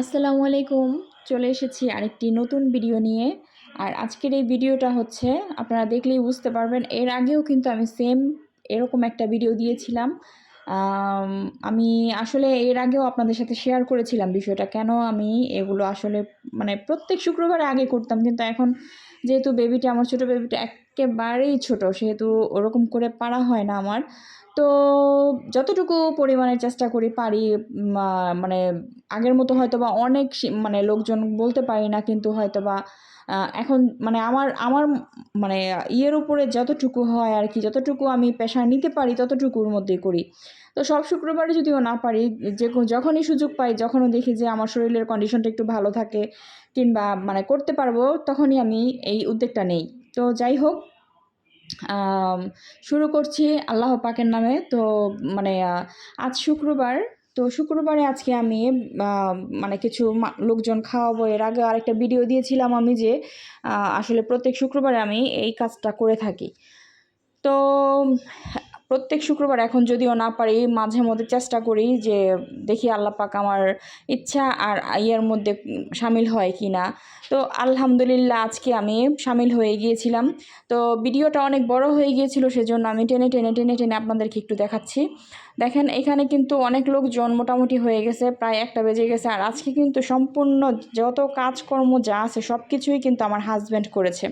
আসসালামু আলাইকুম। চলে এসেছি আরেকটি নতুন ভিডিও নিয়ে। আর আজকের এই ভিডিওটা হচ্ছে, আপনারা দেখলেই বুঝতে পারবেন, এর আগেও কিন্তু আমি সেম এরকম একটা ভিডিও দিয়েছিলাম। আমি আসলে এর আগেও আপনাদের সাথে শেয়ার করেছিলাম বিষয়টা, কেন আমি এগুলো আসলে মানে প্রত্যেক শুক্রবার আগে করতাম, কিন্তু এখন যেহেতু বেবিটা আমার ছোটো বেবিটা একেবারেই ছোট, সেহেতু ওরকম করে পারা হয় না আমার। তো যতটুকু পরিমাণে চেষ্টা করি পারি মানে আগের মতো হয়তো বা অনেক মানে লোকজন বলতে পারি না, কিন্তু হয়তো বা এখন মানে আমার আমার মানে ইয়ের উপরে যতটুকু হয় আর কি, যতটুকু আমি পেশা নিতে পারি ততটুকুর মধ্যেই করি। তো সব শুক্রবারে যদিও না পারি, যে যখনই সুযোগ পাই, যখনও দেখি যে আমার শরীরের কন্ডিশনটা একটু ভালো থাকে কিংবা মানে করতে পারব, তখনই আমি এই উদ্যোগটা নেই। তো যাই হোক শুরু করছি আল্লাহ পাকের নামে। তো মানে আজ শুক্রবার। তো শুক্রবারে আজকে আমি মানে কিছু লোকজন খাওয়াবো। এর আগে আরেকটা ভিডিও দিয়েছিলাম আমি যে আসলে প্রত্যেক শুক্রবারে আমি এই কাজটা করে থাকি। তো প্রত্যেক শুক্রবার এখন যদিও না পারি, মাঝে মধ্যে চেষ্টা করি যে দেখি আল্লাহ পাক আমার ইচ্ছা আর ইয়ের মধ্যে সামিল হয় কি না। তো আলহামদুলিল্লাহ আজকে আমি সামিল হয়ে গিয়েছিলাম। তো ভিডিওটা অনেক বড় হয়ে গিয়েছিল, সেজন্য আমি টেনে টেনে টেনে টেনে আপনাদেরকে একটু দেখাচ্ছি। দেখেন, এখানে কিন্তু অনেক লোকজন মোটামুটি হয়ে গেছে, প্রায় একটা বেজে গেছে, আর আজকে কিন্তু সম্পূর্ণ যত কাজকর্ম যা আছে সব কিছুই কিন্তু আমার হাজব্যান্ড করেছে।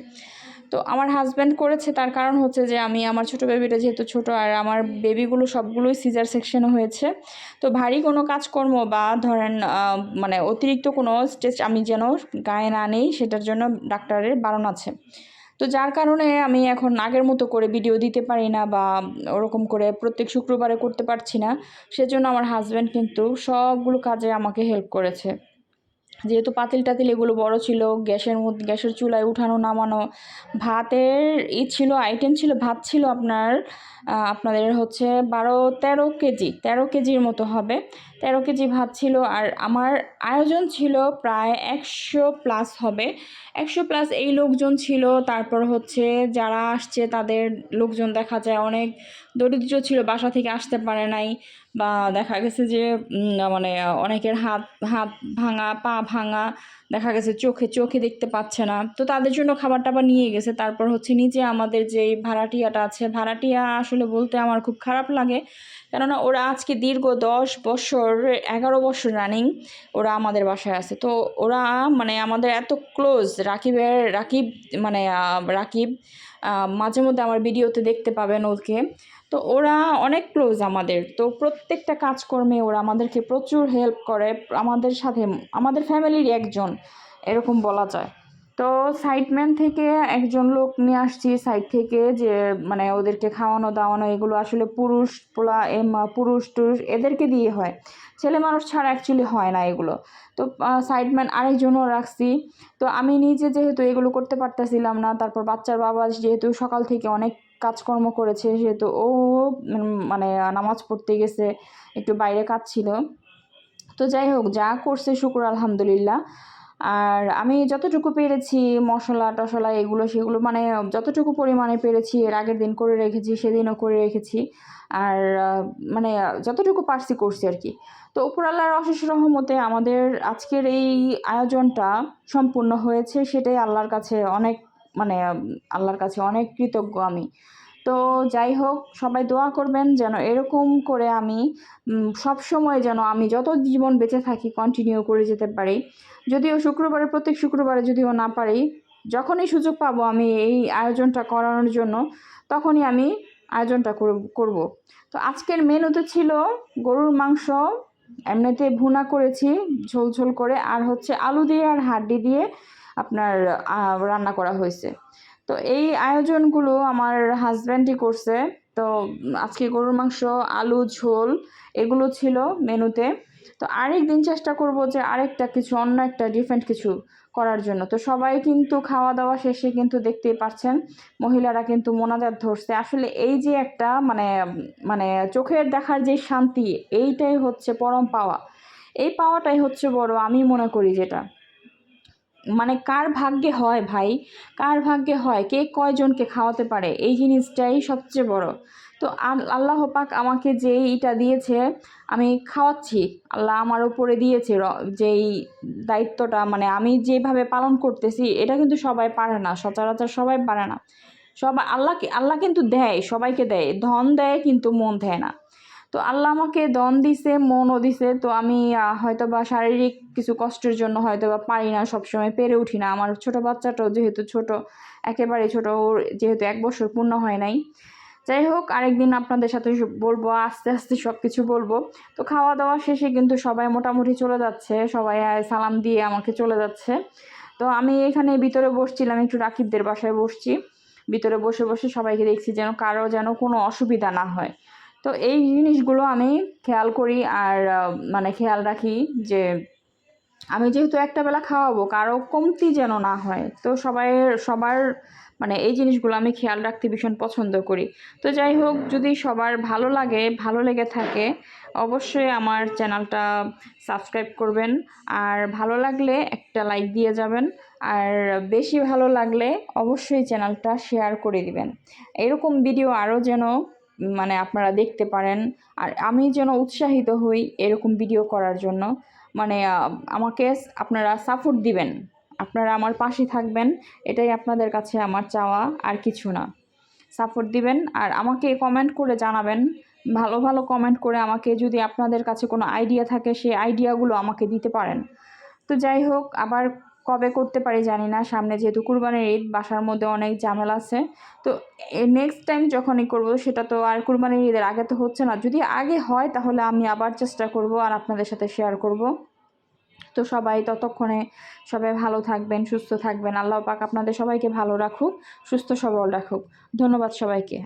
তো আমার হাজব্যান্ড করেছে, তার কারণ হচ্ছে যে আমি আমার ছোটো বেবিটা যেহেতু ছোট আর আমার বেবিগুলো সবগুলোই সিজার সেকশনে হয়েছে। তো ভারী কোনো কাজকর্ম বা ধরেন মানে অতিরিক্ত কোনো স্টেজ আমি যেন গায়ে না নেই, সেটার জন্য ডাক্তারের বারণ আছে। তো যার কারণে আমি এখন আগের মতো করে ভিডিও দিতে পারি না বা ওরকম করে প্রত্যেক শুক্রবারে করতে পারছি না। সেজন্য আমার হাজব্যান্ড কিন্তু সবগুলো কাজে আমাকে হেল্প করেছে। যেহেতু পাতিল টাতিল এগুলো বড় ছিল, গ্যাসের মধ্যে, গ্যাসের চুলায় উঠানো, নামানো, ভাতের ই ছিল আইটেম ছিল, ভাত ছিল আপনার আপনাদের হচ্ছে বারো, তেরো কেজি, তেরো কেজির মতো হবে। তেরো কেজি ভাত ছিল আর আমার আয়োজন ছিল প্রায় একশো প্লাস হবে। একশো প্লাস এই লোকজন ছিল, তারপর হচ্ছে যারা আসছে তাদের লোকজন দেখা যায় অনেক দরিদ্র ছিল, বাসা থেকে আসতে পারে নাই। বা দেখা গেছে যে মানে অনেকের হাত হাত ভাঙা, পা ভাঙা, দেখা গেছে চোখে চোখে দেখতে পাচ্ছে না। তো তাদের জন্য খাবার টাবার নিয়ে গেছে। তারপর হচ্ছে নিচে আমাদের যে ভাড়াটিয়াটা আছে, ভাড়াটিয়া আসলে বলতে আমার খুব খারাপ লাগে। কেননা ওরা আজকে দীর্ঘ দশ বছর, এগারো বছর রানিং ওরা আমাদের বাসায় আছে। তো ওরা মানে আমাদের এত ক্লোজ রাকিবের, রাকিব মানে রাকিব মাঝে মধ্যে আমার ভিডিওতে দেখতে পাবেন ওকে। তো ওরা অনেক ক্লোজ আমাদের। তো প্রত্যেকটা কাজকর্মে ওরা আমাদেরকে প্রচুর হেল্প করে, আমাদের সাথে, আমাদের ফ্যামিলির একজন, এরকম বলা যায়। তো সাইডম্যান থেকে একজন লোক নিয়ে আসছি সাইড থেকে যে মানে ওদেরকে খাওয়ানো, দাওয়ানো, এগুলো আসলে পুরুষ পোলা, এম, পুরুষ, টুরুষ, এদেরকে দিয়ে হয়। ছেলে মানুষ ছাড়া অ্যাকচুয়ালি হয় না এগুলো। তো সাইডম্যান আরেকজনও রাখছি। তো আমি নিজে যেহেতু এগুলো করতে পারতেছিলাম না, তারপর বাচ্চার বাবা যেহেতু সকাল থেকে অনেক কাজকর্ম করেছে, সেহেতু ও মানে নামাজ পড়তে গেছে, একটু বাইরে কাজ ছিল তো যাই হোক, যা করছে শুকুর, আলহামদুলিল্লাহ। আর আমি যতটুকু পেরেছি, মশলা টশলা, এগুলো, সেগুলো মানে যতটুকু পরিমাণে পেরেছি, এর আগের দিন করে রেখেছি, সেদিনও করে রেখেছি। আর মানে যতটুকু পারছি করছি আর কি। তো উপরাল্লাহর অশেষ রহমতে আমাদের আজকের এই আয়োজনটা সম্পূর্ণ হয়েছে, সেটাই আল্লাহর কাছে অনেক মানে আল্লাহর কাছে অনেক কৃতজ্ঞ আমি। তো যাই হোক, সবাই দোয়া করবেন যেন এরকম করে আমি সব সময় যেন আমি যত জীবন বেঁচে থাকি কন্টিনিউ করে যেতে পারি। যদিও শুক্রবারে, প্রত্যেক শুক্রবারে যদিও না পারি, যখনই সুযোগ পাবো আমি এই আয়োজনটা করানোর জন্য, তখনই আমি আয়োজনটা করব- করব। তো আজকের মেনুতে ছিল গরুর মাংস, এমনিতে ভুনা করেছি ঝোল ঝোল করে, আর হচ্ছে আলু দিয়ে আর হাড্ডি দিয়ে আপনার রান্না করা হয়েছে। তো এই আয়োজনগুলো আমার হাজব্যান্ডই করছে। তো আজকে গরুর মাংস, আলু, ঝোল এগুলো ছিল মেনুতে। তো আরেক দিন চেষ্টা করব যে আরেকটা কিছু, অন্য একটা ডিফারেন্ট কিছু করার জন্য। তো সবাই কিন্তু খাওয়া দাওয়া শেষে কিন্তু দেখতেই পাচ্ছেন মহিলারা কিন্তু মোনাজাত ধরছে। আসলে এই যে একটা মানে মানে চোখের দেখার যে শান্তি, এইটাই হচ্ছে পরম পাওয়া। এই পাওয়াটাই হচ্ছে বড়, আমি মনে করি যেটা। মানে কার ভাগ্যে হয় ভাই? কার ভাগ্যে হয়? কে কয়জনকে খাওয়াতে পারে? এই জিনিসটাই সবচেয়ে বড়। তো আল- আল্লাহ পাক আমাকে যেই ইটা দিয়েছে, আমি খাওয়াচ্ছি। আল্লাহ আমার উপরে দিয়েছে যেই দায়িত্বটা মানে আমি যেভাবে পালন করতেছি, এটা কিন্তু সবাই পারে না, সচরাচর সবাই পারে না। সবাই আল্লাহকে, আল্লাহ কিন্তু দেয়, সবাইকে দেয়। ধন দেয় কিন্তু মন দেয় না। তো আল্লাহ আমাকে দন দিছে, মনও দিছে, তো আমি হয়তো বা শারীরিক কিছু কষ্টের জন্য হয়তো বা পারি না, সবসময় পেরে উঠি না। আমার ছোট বাচ্চাটাও যেহেতু ছোট, একেবারে ছোট, ওর যেহেতু এক বছর পূর্ণ হয় নাই। যাই হোক, আরেকদিন আপনাদের সাথে বলব, আস্তে আস্তে সব কিছু বলব। তো খাওয়া দাওয়া শেষে কিন্তু সবাই মোটামুটি চলে যাচ্ছে, সবাই সালাম দিয়ে আমাকে চলে যাচ্ছে। তো আমি এখানে ভিতরে বসছিলাম, একটু রাকিবদের বাসায় বসছি। ভিতরে বসে বসে সবাইকে দেখছি যেন কারও যেন কোনো অসুবিধা না হয়। তো এই জিনিসগুলো আমি খেয়াল করি আর মানে খেয়াল রাখি যে আমি যেহেতু একটা বেলা খাওয়াবো, কারও কমতি যেন না হয়। তো সবাই, সবার মানে এই জিনিসগুলো আমি খেয়াল রাখতে ভীষণ পছন্দ করি। তো যাই হোক, যদি সবার ভালো লাগে, ভালো লেগে থাকে, অবশ্যই আমার চ্যানেলটা সাবস্ক্রাইব করবেন। আর ভালো লাগলে একটা লাইক দিয়ে যাবেন। আর বেশি ভালো লাগলে অবশ্যই চ্যানেলটা শেয়ার করে দিবেন। এরকম ভিডিও আরও যেন মানে আপনারা দেখতে পারেন। আর আমি যেন উৎসাহিত হই এরকম ভিডিও করার জন্য। মানে আমাকে আপনারা সাপোর্ট দিবেন। আপনারা আমার পাশে থাকবেন। এটাই আপনাদের কাছে আমার চাওয়া, আর কিছু না। সাপোর্ট দিবেন, আর আমাকে কমেন্ট করে জানাবেন। ভালো ভালো কমেন্ট করে আমাকে যদি আপনাদের কাছে কোনো আইডিয়া থাকে, সেই আইডিয়াগুলো আমাকে দিতে পারেন। তো যাই হোক, আবার কবে করতে পারি জানি না। সামনে যেহেতু কুরবানির ঈদ, বাসার মধ্যে অনেক ঝামেলা আছে। তো নেক্সট টাইম যখনই করব সেটা তো আর কুরবানির ঈদের আগে তো হচ্ছে না। যদি আগে হয় তাহলে আমি আবার চেষ্টা করব আর আপনাদের সাথে শেয়ার করব। তো সবাই ততক্ষণে সবাই ভালো থাকবেন, সুস্থ থাকবেন। আল্লাহ পাক আপনাদের সবাইকে ভালো রাখুক, সুস্থ সবল রাখুক। ধন্যবাদ সবাইকে।